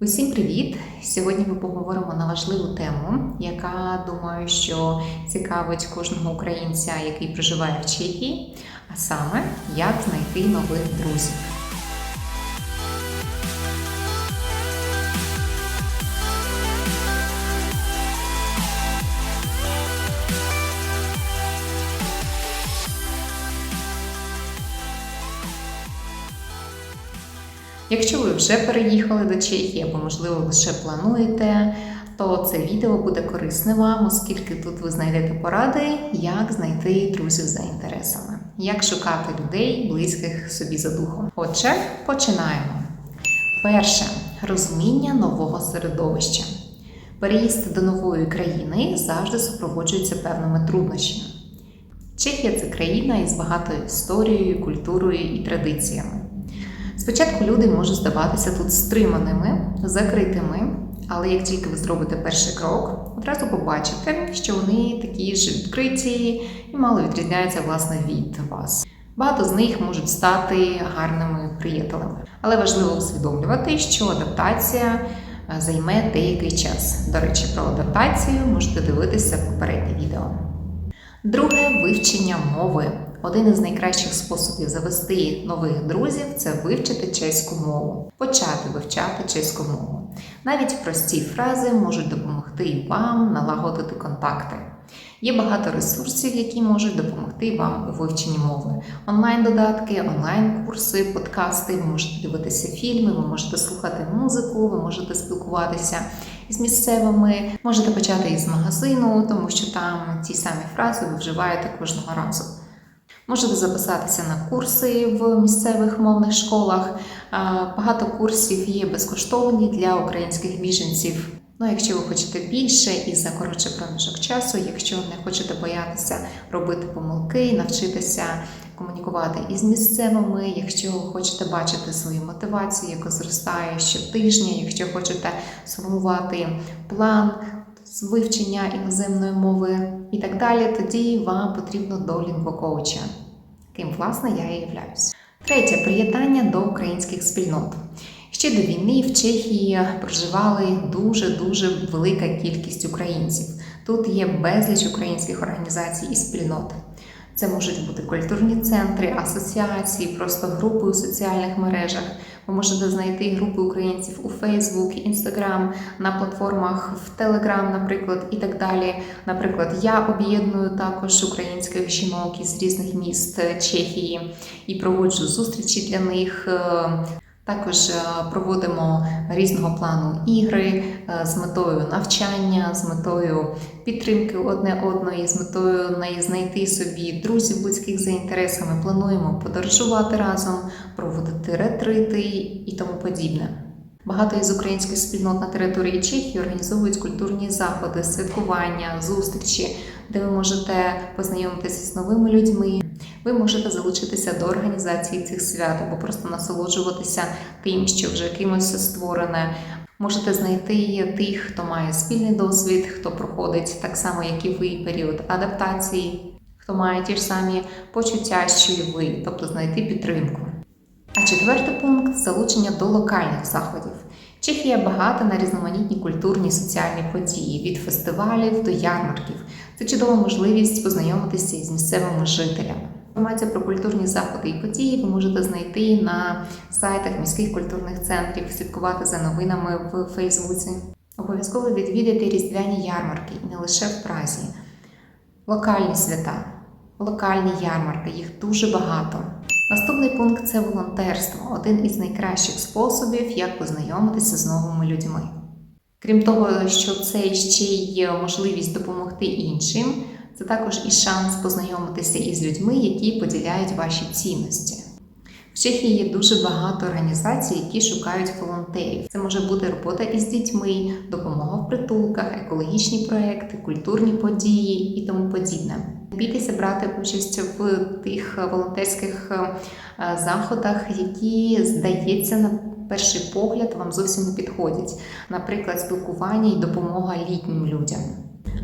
Усім привіт! Сьогодні ми поговоримо на важливу тему, яка думаю, що цікавить кожного українця, який проживає в Чехії, а саме як знайти нових друзів. Якщо ви вже переїхали до Чехії або, можливо, лише плануєте, то це відео буде корисне вам, оскільки тут ви знайдете поради, як знайти друзів за інтересами, як шукати людей, близьких собі за духом. Отже, починаємо. Перше розуміння нового середовища. Переїзд до нової країни завжди супроводжується певними труднощами. Чехія це країна із багатою історією, культурою і традиціями. Спочатку люди можуть здаватися тут стриманими, закритими, але як тільки ви зробите перший крок, одразу побачите, що вони такі ж відкриті і мало відрізняються власне від вас. Багато з них можуть стати гарними приятелями, але важливо усвідомлювати, що адаптація е, займе деякий час. До речі, про адаптацію можете дивитися попереднє відео. Друге вивчення мови. Один із найкращих способів завести нових друзів це вивчити чеську мову, почати вивчати чеську мову. Навіть прості фрази можуть допомогти вам налагодити контакти. Є багато ресурсів, які можуть допомогти вам у вивченні мови. Онлайн-додатки, онлайн-курси, подкасти, ви можете дивитися фільми, ви можете слухати музику, ви можете спілкуватися із місцевими, можете почати із магазину, тому що там ті самі фрази ви вживаєте кожного разу. Можете записатися на курси в місцевих мовних школах. Багато курсів є безкоштовні для українських біженців. Ну, якщо ви хочете більше і за коротший проміжок часу, якщо не хочете боятися робити помилки, навчитися комунікувати із місцевими, якщо ви хочете бачити свою мотивацію, яка зростає щотижня, якщо хочете сформувати план з вивчення іноземної мови і так далі, тоді вам потрібно до лінгвокоуча, ким власне я і являюсь. Третє приєднання до українських спільнот. Ще до війни в Чехії проживали дуже-дуже велика кількість українців. Тут є безліч українських організацій і спільнот. Це можуть бути культурні центри, асоціації, просто групи у соціальних мережах. Ви можете знайти групи українців у Facebook, Instagram, на платформах в Telegram, наприклад, і так далі. Наприклад, я об'єдную також українських жінок із різних міст Чехії і проводжу зустрічі для них. Також проводимо різного плану ігри з метою навчання, з метою підтримки одне одної, з метою знайти собі друзів близьких за інтересами. Плануємо подорожувати разом, проводити ретрити і тому подібне. Багато із українських спільнот на території Чехії організовують культурні заходи, святкування, зустрічі, де ви можете познайомитися з новими людьми. Ви можете залучитися до організації цих свят або просто насолоджуватися тим, що вже кимось створене. Можете знайти тих, хто має спільний досвід, хто проходить так само, як і ви, період адаптації, хто має ті ж самі почуття, що і ви, тобто знайти підтримку. А четвертий пункт залучення до локальних заходів. Чехія багата на різноманітні культурні соціальні події від фестивалів до ярмарків. Це чудова можливість познайомитися із місцевими жителями. Інформацію про культурні заходи і події ви можете знайти на сайтах міських культурних центрів, слідкувати за новинами в Фейсбуці. Обов'язково відвідати різдвяні ярмарки не лише в Празі, локальні свята, локальні ярмарки, їх дуже багато. Наступний пункт це волонтерство один із найкращих способів, як познайомитися з новими людьми. Крім того, що це ще й можливість допомогти іншим, це також і шанс познайомитися із людьми, які поділяють ваші цінності. В Чехії є дуже багато організацій, які шукають волонтерів. Це може бути робота із дітьми, допомога в притулках, екологічні проекти, культурні події і тому подібне. Не бійтеся брати участь в тих волонтерських заходах, які, здається, на перший погляд вам зовсім не підходять. Наприклад, спілкування і допомога літнім людям.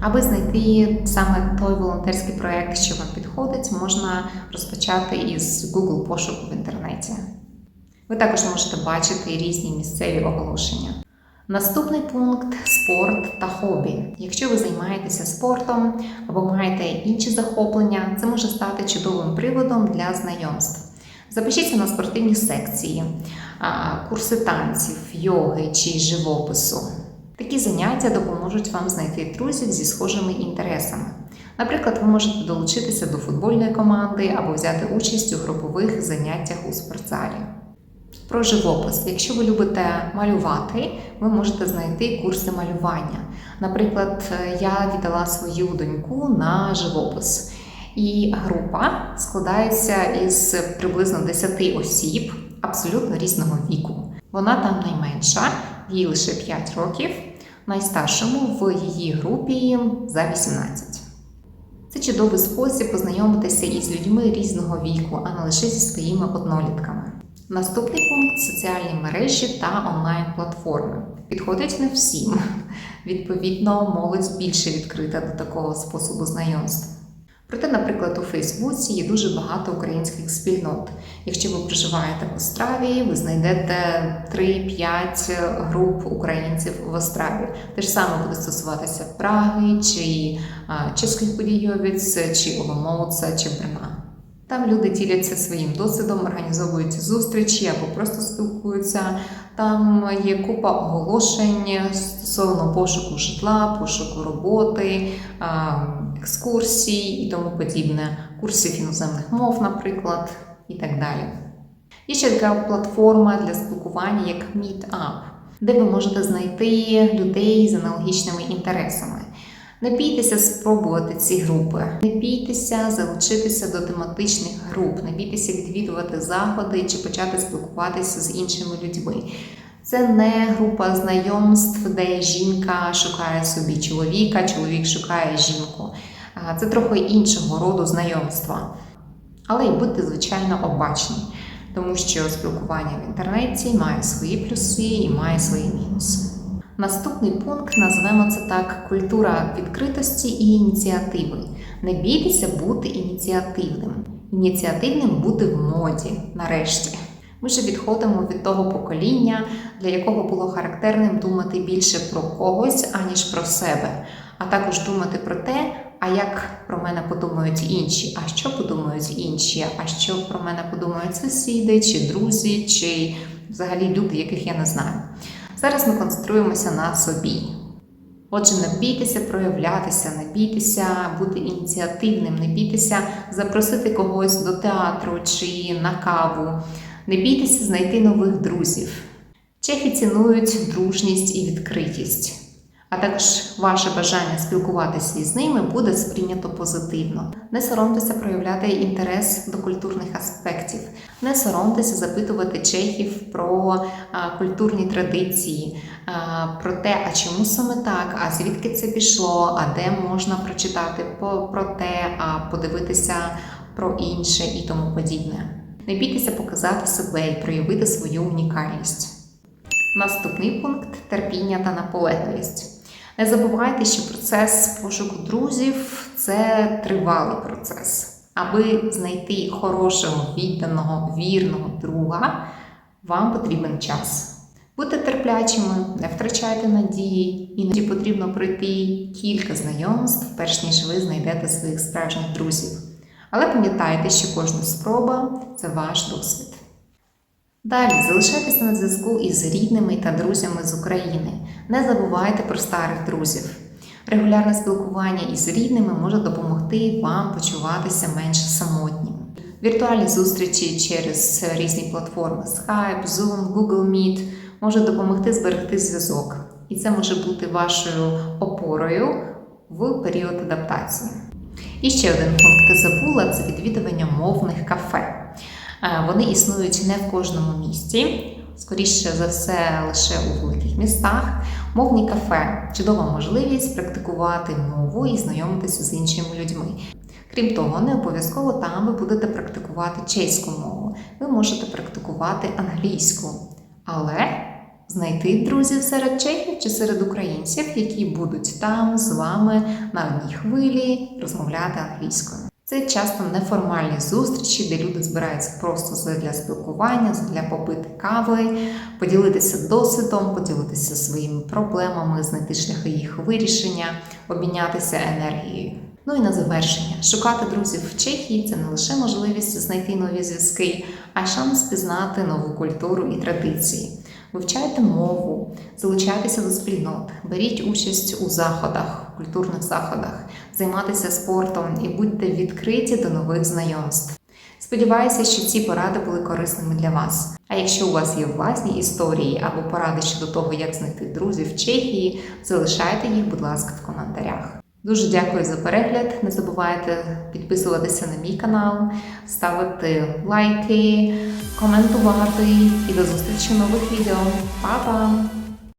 Аби знайти саме той волонтерський проєкт, що вам підходить, можна розпочати із Google пошуку в інтернеті. Ви також можете бачити різні місцеві оголошення. Наступний пункт спорт та хобі. Якщо ви займаєтеся спортом або маєте інші захоплення, це може стати чудовим приводом для знайомств. Запишіться на спортивні секції, курси танців, йоги чи живопису. Такі заняття допоможуть вам знайти друзів зі схожими інтересами. Наприклад, ви можете долучитися до футбольної команди або взяти участь у групових заняттях у спортзалі. Про живопис. Якщо ви любите малювати, ви можете знайти курси малювання. Наприклад, я віддала свою доньку на живопис. І група складається із приблизно 10 осіб абсолютно різного віку. Вона там найменша, їй лише 5 років, найстаршому в її групі за 18. Це чудовий спосіб познайомитися із людьми різного віку, а не лише зі своїми однолітками. Наступний пункт соціальні мережі та онлайн-платформи. Підходить не всім. Відповідно, молодь більше відкрита до такого способу знайомств. Проте, наприклад, у Фейсбуці є дуже багато українських спільнот. Якщо ви проживаєте в Остраві, ви знайдете 3-5 груп українців в Остраві. Те ж саме буде стосуватися Праги, чи Чеських Подійовець, чи Оломоуца, чи Брна. Там люди діляться своїм досвідом, організовують зустрічі або просто спілкуються. Там є купа оголошень стосовно пошуку житла, пошуку роботи, екскурсій і тому подібне, курсів іноземних мов, наприклад, і так далі. Є ще така платформа для спілкування, як Meetup, де ви можете знайти людей з аналогічними інтересами. Не бійтеся спробувати ці групи, не бійтеся залучитися до тематичних груп, не бійтеся відвідувати заходи чи почати спілкуватися з іншими людьми. Це не група знайомств, де жінка шукає собі чоловіка, чоловік шукає жінку. Це трохи іншого роду знайомства. Але й будьте, звичайно, обачні, тому що спілкування в інтернеті має свої плюси і має свої мінуси. Наступний пункт назвемо це так: культура відкритості і ініціативи. Не бійтеся бути ініціативним. Ініціативним бути в моді, нарешті. Ми вже відходимо від того покоління, для якого було характерним думати більше про когось, аніж про себе, а також думати про те, а як про мене подумають інші, а що подумають інші, а що про мене подумають сусіди, чи друзі, чи взагалі люди, яких я не знаю. Зараз ми концентруємося на собі. Отже, не бійтеся проявлятися, не бійтеся бути ініціативним, не бійтеся запросити когось до театру чи на каву, не бійтеся знайти нових друзів. Чехи цінують дружність і відкритість, а також ваше бажання спілкуватися із ними буде сприйнято позитивно. Не соромтеся проявляти інтерес до культурних аспектів, не соромтеся запитувати чехів про культурні традиції, про те, а чому саме так, а звідки це пішло, а де можна прочитати про те, а подивитися про інше і тому подібне. Не бійтеся показати себе і проявити свою унікальність. Наступний пункт терпіння та наполегливість. Не забувайте, що процес пошуку друзів це тривалий процес. Аби знайти хорошого, відданого, вірного друга, вам потрібен час. Будьте терплячими, не втрачайте надії, іноді потрібно пройти кілька знайомств, перш ніж ви знайдете своїх справжніх друзів. Але пам'ятайте, що кожна спроба це ваш досвід. Далі залишайтеся на зв'язку із рідними та друзями з України. Не забувайте про старих друзів. Регулярне спілкування із рідними може допомогти вам почуватися менш самотнім. Віртуальні зустрічі через різні платформи Skype, Zoom, Google Meet можуть допомогти зберегти зв'язок. І це може бути вашою опорою в період адаптації. І ще один пункт забула це відвідування мовних кафе. Е, Вони існують не в кожному місті, скоріше за все, лише у великих містах. Мовні кафе чудова можливість практикувати мову і знайомитися з іншими людьми. Крім того, не обов'язково там ви будете практикувати чеську мову. Ви можете практикувати англійську, але знайти друзів серед чехів чи серед українців, які будуть там з вами на одній хвилі розмовляти англійською. Це часто неформальні зустрічі, де люди збираються просто для спілкування, для попити кави, поділитися досвідом, поділитися своїми проблемами, знайти шляхи їх вирішення, обмінятися енергією. Ну і на завершення, шукати друзів в Чехії це не лише можливість знайти нові зв'язки, а й шанс пізнати нову культуру і традиції. Вивчайте мову, залучайтеся до спільнот, беріть участь у заходах, культурних заходах, займайтеся спортом і будьте відкриті до нових знайомств. Сподіваюся, що ці поради були корисними для вас. А якщо у вас є власні історії або поради щодо того, як знайти друзів в Чехії, залишайте їх, будь ласка, в коментарях. Дуже дякую за перегляд. Не забувайте підписуватися на мій канал, ставити лайки, коментувати і до зустрічі в нових відео. Па-па!